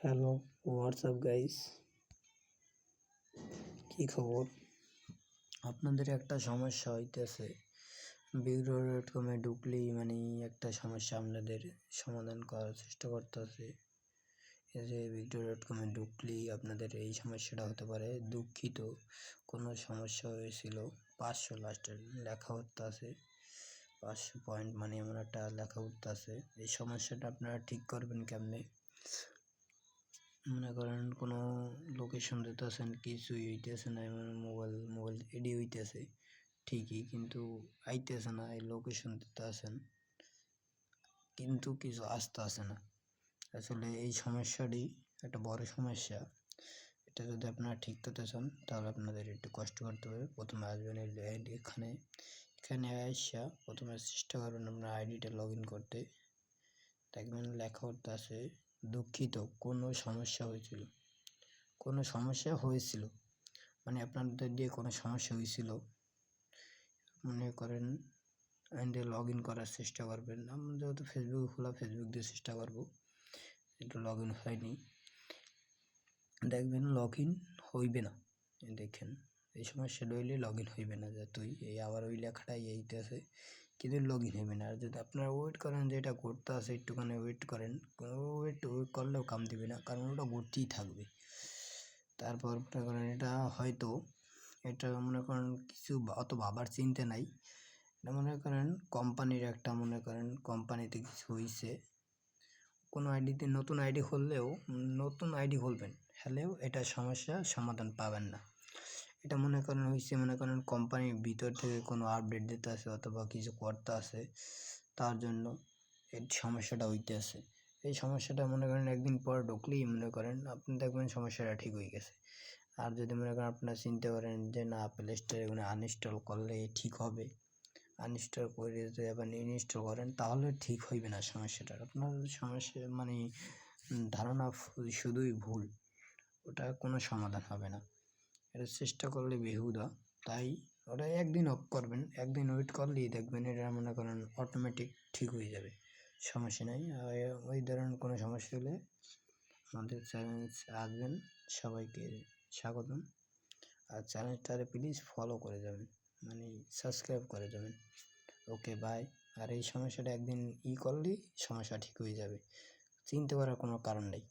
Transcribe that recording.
Hello WhatsApp guys কি খবর? আপনাদের একটা সমস্যা হইতেছে। বিগ্রো ডট কমে ঢুকলেই মানে একটা সমস্যা আপনাদের সমাধান করার চেষ্টা করতেছে। এই যে বিগ্রো ডট কমে ঢুকলেই আপনাদের এই সমস্যাটা হতে পারে। দুঃখিত, কোনো সমস্যা হয়েছিল। পাঁচশো লাস্টের লেখা আছে পাঁচশো পয়েন্ট মানে এমন একটা লেখা উঠতে আছে এই সমস্যাটা আপনারা ঠিক করবেন কেমনে? মনে করেন কোনো লোকেশন দিতেছেন, কিছুই হইতেছে না মোবাইল মোবাইল এডি হইতেছে, ঠিকই, কিন্তু আইতেছে না, এই লোকেশন দিতে আছেন কিন্তু কিছু আসতে আসে না। আসলে এই সমস্যাটি একটা বড় সমস্যা। এটা যদি আপনারা ঠিক করতে চান, তাহলে আপনাদের একটু কষ্ট করতে হবে। প্রথমে আসবেন এখানে। এখানে আসা প্রথমে চেষ্টা করবেন আপনার আইডিটা লগ ইন করতে। দেখবেন লেখা করতে আছে দুঃখিত, কোনো সমস্যা হয়েছিল। কোনো সমস্যা হয়েছিল? মানে আপনাদের দিয়ে কোনো সমস্যা হয়েছিল? মনে করেন দিয়ে লগ ইন করার চেষ্টা করবেন। আমরা যেহেতু ফেসবুক খোলা ফেসবুক দিয়ে চেষ্টা করব। একটু লগ ইন হয়নি। দেখবেন লগ ইন হইবে না। দেখেন, এই সমস্যা রইলে লগ ইন হইবে না যে তুই, এই আবার ওই লেখাটাই এইতে আছে, কিন্তু লগ ইন হইবে না। আর যদি আপনারা ওয়েট করেন যে এটা করতে আসে একটুখানি ওয়েট করেন ওয়েট করলেও কাম দিবে না, কারণ ওটা ঘুরতেই থাকবে। তারপর মনে করেন এটা হয়তো, এটা মনে করেন কিছু অত বাবার চিনতে নাই। এটা মনে করেন কোম্পানির একটা মনে করেন কোম্পানিতে কিছু হয়েছে কোনো আইডিতে নতুন আইডি খুললেও, নতুন আইডি খুলবেন, হলেও এটা সমস্যা সমাধান পাবেন না। এটা মনে করেন হয়েছে মনে করেন কোম্পানির ভিতর থেকে কোনো আপডেট দিতে আসে অথবা কিছু করতে আসে তার জন্য এই সমস্যাটা হইতে আছে এই সমস্যাটা মনে করেন একদিন পর ঢুকলেই মনে করেন আপনি দেখবেন সমস্যাটা ঠিক হয়ে গেছে। আর যদি মনে করেন আপনারা চিনতে পারেন যে না প্লে স্টোরে এগুলো আনইনস্টল করলে ঠিক হবে। আনইনস্টল করে যদি আবার ইনস্টল করেন তাহলে ঠিক হইবে না সমস্যাটা। আপনার সমস্যা মানে ধারণা শুধুই ভুল। ওটা কোনো সমাধান হবে না। এটা চেষ্টা করলে বেহুদা। তাই ওটা একদিন অফ করবেন, একদিন ওয়েট করলেই দেখবেন এটা মনে করেন অটোমেটিক ঠিক হয়ে যাবে। সমস্যা নেই। ওই ধরনের কোনো সমস্যা হলে আমাদের চ্যালেঞ্জ আসবেন সবাইকে স্বাগতম। আর চ্যানেলটারে প্লিজ ফলো করে যাবেন। মানে সাবস্ক্রাইব করে যাবেন। ওকে বাই আর এই সমস্যাটা একদিন ই করলেই সমস্যা ঠিক হয়ে যাবে। চিনতে করার কোনো কারণ নেই।